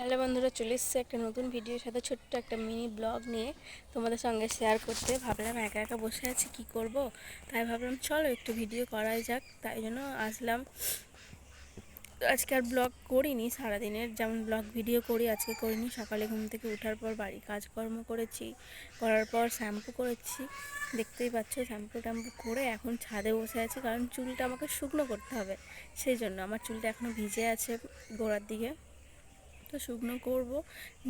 Hello বন্ধুরা, চলে এসেছে একটা নতুন ভিডিওর সাথে, ছোট্ট একটা মিনি ব্লগ নিয়ে তোমাদের সঙ্গে শেয়ার করতে। ভাবলাম একা একা বসে আছি, কি করব? তাই ভাবলাম, চলো একটু ভিডিও করাই যাক। তাই জন্য আসলাম। আজকে আর ব্লগ করিনি, সারাদিনের যেমন ব্লগ ভিডিও করি, আজকে করিনি। সকালে ঘুম থেকে ওঠার পর বাড়ি কাজকর্ম করেছি, করার পর শ্যাম্পু করেছি। দেখতেই পাচ্ছ শ্যাম্পু ট্যাম্পু করে এখন ছাদে বসে আছি, কারণ চুলটা আমাকে শুকনো করতে হবে। সেই জন্য আমার চুলটা এখনও ভিজে আছে গোড়ার দিকে। তো শুকনো করব,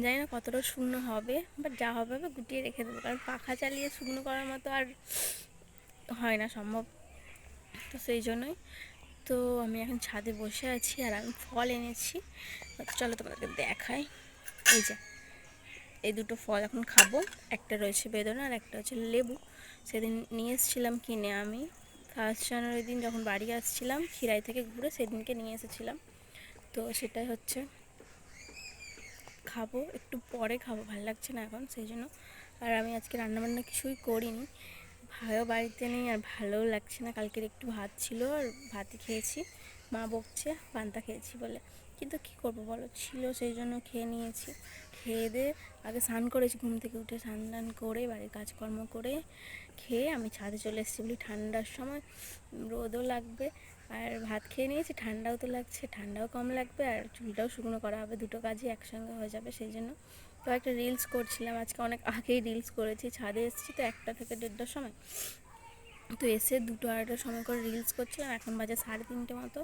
জানি না কতটা শুকনো হবে বাট যা হবে হবে গুটিয়ে রেখে দেবো। কারণ পাখা চালিয়ে শুকনো করার মতো আর হয় না সম্ভব। তো সেই জন্যই তো আমি এখন ছাদে বসে আছি আর আমি ফল এনেছি। চলো তোমাদেরকে দেখাই। এই যে, এই দুটো ফল এখন খাব। একটা রয়েছে বেদনা আর একটা হচ্ছে লেবু। সেদিন নিয়ে এসেছিলাম কিনে আমি। ফার্স্ট জানুয়ারি দিন যখন বাড়ি আসছিলাম, খিরাই থেকে ঘুরে সেদিনকে নিয়ে এসেছিলাম। তো সেটাই হচ্ছে খাব, একটু পরে খাব, ভালো লাগছে না এখন, সেই জন্য। আর আমি আজকে রান্নাবান্না কিছুই করিনি। ভাইও বাড়িতে নেই আর ভালোও লাগছে না, কালকের একটু ভাত ছিল আর ভাতই খেয়েছি। মা বকছে, পান্তা খেয়েছি বলে। কিন্তু কী করব বলো, ছিল সেই জন্য খেয়ে নিয়েছি। খেয়ে দিয়ে আগে স্নান করেছি, ঘুম থেকে উঠে স্নান টান করে, বাড়ির কাজকর্ম করে, খেয়ে আমি ছাদে চলে এসেছি বলি ঠান্ডার সময়। রোদও লাগবে আর ভাত খেয়ে নিয়েছি, ঠান্ডাও তো লাগছে, ঠান্ডাও কম লাগবে আর চুলটাও শুকনো করা হবে, দুটো কাজই একসঙ্গে হয়ে যাবে সেই জন্য। তো একটা রিলস করছিলাম, আজকে অনেক আগেই রিলস করেছি, ছাদে এসেছি তো একটা থেকে দেড়টার সময়। তো এসে দুটো আড়াইটার সময় করে রিলস করছিলাম, এখন বাজে সাড়ে তিনটে মতো।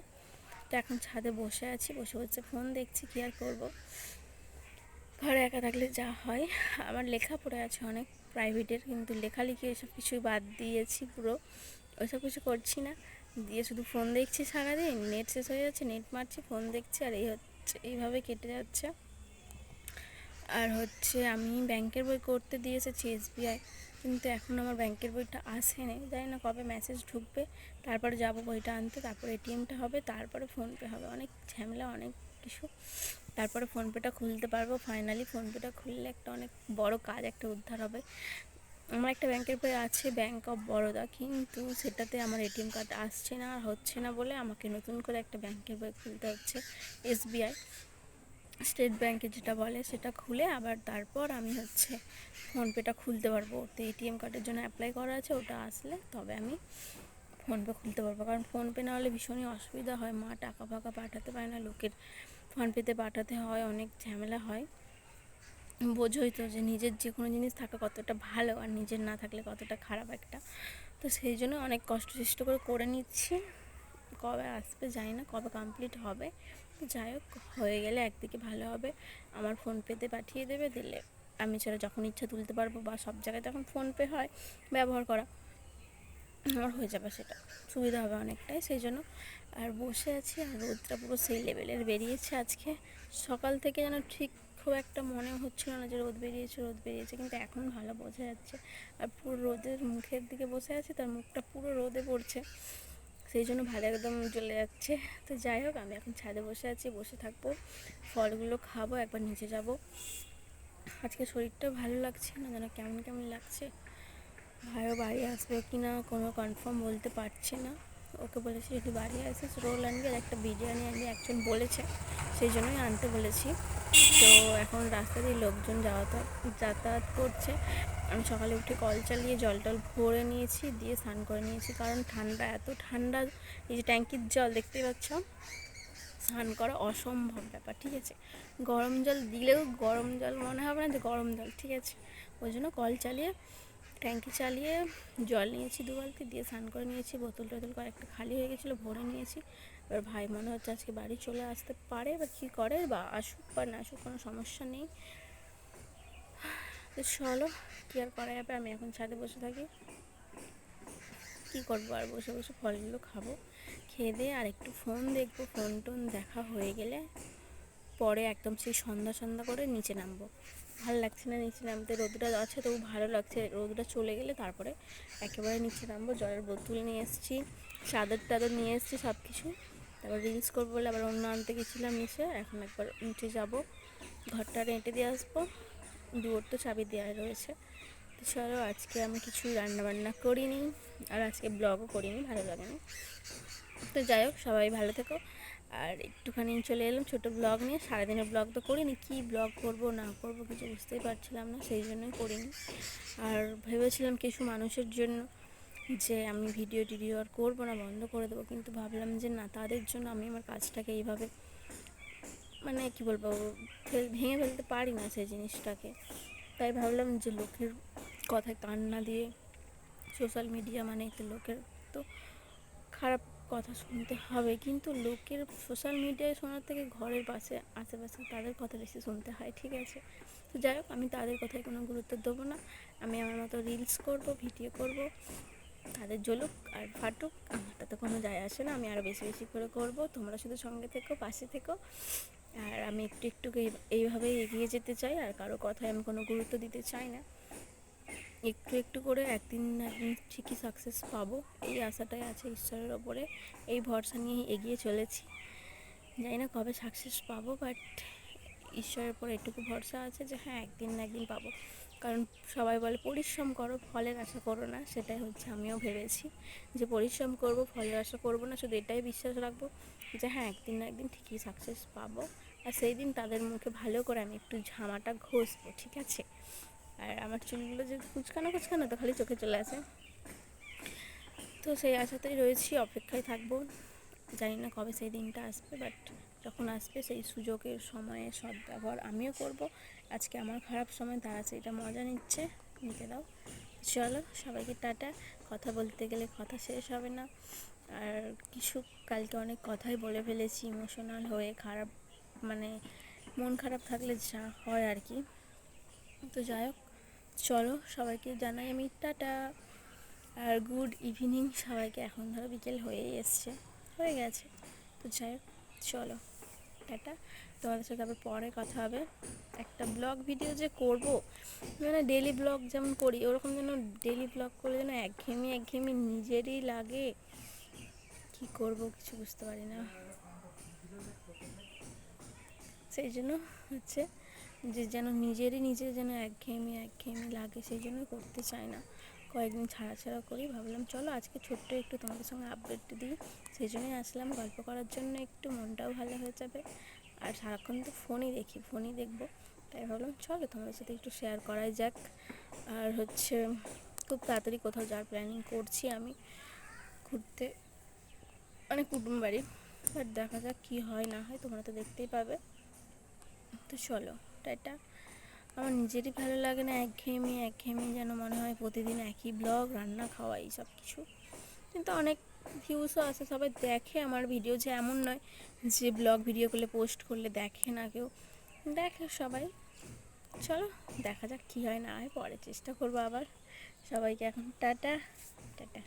তো এখন ছাদে বসে আছি, বসে বসে ফোন দেখছি, কী আর করব? ঘরে একা থাকলে যা হয়। আমার লেখা পড়ে আছে অনেক প্রাইভেটের কিন্তু লেখালেখি এসব কিছুই বাদ দিয়েছি পুরো। ওইসব কিছু করছি না। দিয়ে শুধু ফোন দেখছি সারাদিন নেট শেষ হয়ে যাচ্ছে নেট মারছি ফোন দেখছি, আর এই হচ্ছে, এইভাবে কেটে যাচ্ছে। আর হচ্ছে আমি ব্যাংকের বই করতে দিয়ে এসেছি এসবিআই, কিন্তু এখন আমার ব্যাংকের বইটা আসেনি। জানি না কবে মেসেজ ঢুকবে, তারপরে যাব বইটা আনতে, তারপরে এটিএমটা হবে, তারপরে ফোনপে হবে। অনেক ঝামেলা, অনেক কিছু। তারপরে ফোনপেটা খুলতে পারব ফাইনালি ফোনপেটা খুললে একটা অনেক বড় কাজ, একটা উদ্ধার হবে। আমার একটা ব্যাংকের বই আছে ব্যাংক অফ বরোদা কিন্তু সেটাতে আমার এটিএম কার্ড আসছে না আর হচ্ছে না বলে আমাকে নতুন করে একটা ব্যাংকের বই খুলতে হচ্ছে এসবিআই স্টেট ব্যাংকে যেটা বলে সেটা খুলে আবার তারপর আমি হচ্ছে ফোনপেটা খুলতে পারব। তো এটিএম কার্ডের জন্য অ্যাপ্লাই করা আছে, ওটা আসলে তবে আমি ফোনপে খুলতে পারব। কারণ ফোনপে না হলে ভীষণই অসুবিধা হয়, মা টাকা ফাকা পাঠাতে পারে না, লোকের ফোনপেতে পাঠাতে হয়, অনেক ঝামেলা হয়। বোঝোই তো যে নিজের যে কোনো জিনিস থাকা কতটা ভালো আর নিজের না থাকলে কতটা খারাপ একটা। তো সেই জন্য অনেক কষ্ট চেষ্ট করে করে নিচ্ছি। কবে আসবে জানি না, কবে কমপ্লিট হবে। যাই হোক, হয়ে গেলে একদিকে ভালো হবে। আমার ফোনপেতে পাঠিয়ে দেবে, দিলে আমি সেটা যখন ইচ্ছা তুলতে পারব বা সব জায়গায় তখন ফোনপে হয়, ব্যবহার করা। আমার হয়ে যাবে সেটা। সুবিধা হবে অনেকটাই। সেই জন্য আর বসে আছি আর রোদটা পুরো সেই লেভেলের বেরিয়েছে আজকে। সকাল থেকে যেন ঠিক খুব একটা মনে হচ্ছিল না যে রোদ বেরিয়েছে রোদ বেরিয়েছে, কিন্তু এখন ভালো বোঝা যাচ্ছে। আর পুরো রোদের মুখের দিকে বসে আছে, তার মুখটা পুরো রোদে পড়ছে। সেই জন্য ভালো একদম চলে যাচ্ছে। তো যাই হোক, আমি এখন ছাদে বসে আছি, বসে থাকব। ফলগুলো খাব, একবার নিচে যাব। আজকে শরীরটা ভালো লাগছে না, যেন কেমন কেমন লাগছে। ভাইও বাড়ি আসবে কি না কোনো কনফার্ম বলতে পারছি না। ওকে বলেছি যদি বাড়ি আসিস রোল আনবি আর একটা বিরিয়ানি আনবি। একজন বলেছে, সেই জন্যই আনতে বলেছি। তো এখন রাস্তা দিয়ে লোকজন যাতায়াত যাতায়াত করছে। আমি সকালে উঠে কল চালিয়ে জল টল ভরে নিয়েছি, দিয়ে স্নান করে নিয়েছি, কারণ ঠান্ডা, এত ঠান্ডা, এই যে ট্যাঙ্কির জল দেখতে পাচ্ছ? স্নান করা অসম্ভব ব্যাপার, ঠিক আছে? গরম জল দিলেও গরম জল মনে হবে না যে গরম জল, ঠিক আছে? ওই জন্য কল চালিয়ে ট্যাঙ্কি চালিয়ে জল নিয়েছি দু বালতি, দিয়ে স্নান করে নিয়েছি, বোতল টোতল কয়েকটা খালি হয়ে গেছিল, ভরে নিয়েছি। এবার ভাই মনে হচ্ছে আজকে বাড়ি চলে আসতে পারে বা কী করে বা আসুক বা না আসুক কোনো সমস্যা নেই। তো চলো, কী আর করা যাবে? আমি এখন ছাদে বসে থাকি। কী করব আর বসে বসে ফলগুলো খাব। খেয়ে দিয়ে আর একটু ফোন দেখব ফোন টোন দেখা হয়ে গেলে পরে একদম সেই সন্ধ্যা সন্ধ্যা করে নিচে নামবো। ভালো লাগছে না, নিচে নামতে। রোদটা আছে, তবু ভালো লাগছে। রোদটা চলে গেলে তারপরে একেবারে নিচে নামবো। জলের বোতল নিয়ে এসেছি, চাদর টাদর নিয়ে এসেছি সব কিছু তারপর রিলস করব বলে আবার অন্য আনতে গেছিলাম নিচে। এখন একবার নিচে যাব। ঘরটা রেঁটে দিয়ে আসব। দুয়ার তো চাবি দেওয়া রয়েছে। তো চলো, আজকে আমি কিছু রান্নাবান্না করিনি। আর আজকে ব্লগও করিনি, ভালো লাগেনি। তো যাই হোক, সবাই ভালো থেকো। আর একটুখানি চলে এলাম ছোটো ব্লগ নিয়ে। সারাদিনের ব্লগ তো করিনি, কী ব্লগ করব, না করব কিছু বুঝতেই পারছিলাম না, সেই জন্যই করিনি। আর ভেবেছিলাম কিছু মানুষের জন্য যে আমি ভিডিও টিডিও আর করব না, বন্ধ করে দেবো, কিন্তু ভাবলাম যে না, তাদের জন্য আমি আমার কাজটাকে এইভাবে মানে কি বলব ভেঙে ফেলতে পারি না সেই জিনিসটাকে। তাই ভাবলাম যে লোকের কথায় কান না দিয়ে, সোশ্যাল মিডিয়া মানে তো লোকের তো খারাপ কথা শুনতে হবে। কিন্তু লোকের সোশ্যাল মিডিয়ায় শোনার থেকে ঘরের পাশে আশেপাশে তাদের কথা বেশি শুনতে হয়, ঠিক আছে? তো যাই হোক, আমি তাদের কথায় কোনো গুরুত্ব দেবো না। আমি আমার মতো রিলস করব ভিডিও করব, তাদের জ্বলুক আর ফাটুক, আমার তাতে কোনো যায় আসে না। আমি আরও বেশি বেশি করে করব। তোমরা শুধু সঙ্গে থেকো, পাশে থেকো। আর আমি একটু একটু এই- এইভাবেই এগিয়ে যেতে চাই। আর কারও কথায় আমি কোনো গুরুত্ব দিতে চাই না। একটু একটু করে একদিন না একদিন ঠিকই সাকসেস পাবো। এই আশাটাই আছে ঈশ্বরের ওপরে। এই ভরসা নিয়ে এগিয়ে চলেছি। জানি না কবে সাকসেস পাবো বাট ঈশ্বরের ওপর এটুকু ভরসা আছে যে হ্যাঁ একদিন না একদিন পাবো। কারণ সবাই বলে পরিশ্রম করো, ফলের আশা করো না। সেটাই হচ্ছে আমিও ভেবেছি যে পরিশ্রম করব, ফলের আশা করব না। শুধু এটাই বিশ্বাস রাখব যে হ্যাঁ একদিন না একদিন ঠিকই সাকসেস পাবো। আর সেই দিন তাদের মুখে ভালো করে আমি একটু ঝামাটা ঘষবো, ঠিক আছে? আর আমার চুলগুলো যে কুচকানো কুচকানো তো খালি চোখে চলে আসে। তো সেই আশাতেই রয়েছি, অপেক্ষায় থাকব। জানি না কবে সেই দিনটা আসবে বাট যখন আসবে সেই সুযোগের সময়ে, সদ্ব্যবহার আমিও করব। আজকে আমার খারাপ সময়, তারা সেইটা মজা নিচ্ছে, নিতে দাও। চলো, সবাইকে টাটা। কথা বলতে গেলে কথা শেষ হবে না। আর কিছু, কালকে অনেক কথাই বলে ফেলেছি ইমোশনাল হয়ে, খারাপ মানে মন খারাপ থাকলে যা হয় আর কি। তো যাই হোক চলো, সবাইকে জানাই আমি টাটা। আর গুড ইভিনিং সবাইকে, এখন ধরো বিকেল হয়েই এসছে, হয়ে গেছে। তো যাই হোক, চলো, টাটা। তোমাদের সাথে আবার পরে কথা হবে। একটা ব্লগ ভিডিও যে করব মানে ডেলি ব্লগ যেমন করি, ওরকম যেন ডেলি ব্লগ করলে যেন একঘেয়েমি একঘেয়েমি নিজেরই লাগে। কি করব কিছু বুঝতে পারি না। সেই জন্য হচ্ছে যে যেন নিজেরই নিজের যেন একঘেয়েমি একঘেয়েমি লাগে, সেই জন্য করতে চাই না। কয়েকদিন ছাড়া ছাড়া করি ভাবলাম, চলো আজকে ছোট্ট একটু তোমাদের সঙ্গে আপডেট দিই। সেই জন্যই আসলাম, গল্প করার জন্য একটু মনটাও ভালো হয়ে যাবে। আর সারাক্ষণ তো ফোনই দেখি, ফোনই দেখব। তাই ভাবলাম, চলো তোমাদের সাথে একটু শেয়ার করাই যাক। আর হচ্ছে, খুব তাড়াতাড়ি কোথাও যাওয়ার প্ল্যানিং করছি আমি ঘুরতে। মানে কুটুম বাড়ি। বাট দেখা যাক কী হয়, না হয় তোমরা তো দেখতেই পাবে। তো চলো। টাটা আমার নিজেরই ভালো লাগে না একঘেয়েমি একঘেয়েমি যেন মনে হয় প্রতিদিন একই ব্লগ রান্না, খাওয়া, এই সব কিছু। কিন্তু অনেক ভিউসও আছে, সবাই দেখে। আমার ভিডিও যে এমন নয় যে ব্লগ ভিডিও করলে পোস্ট করলে দেখে না কেউ। দেখে সবাই। চলো, দেখা যাক কী হয়, না হয় পরে চেষ্টা করব আবার। সবাইকে এখন টাটা টাটা।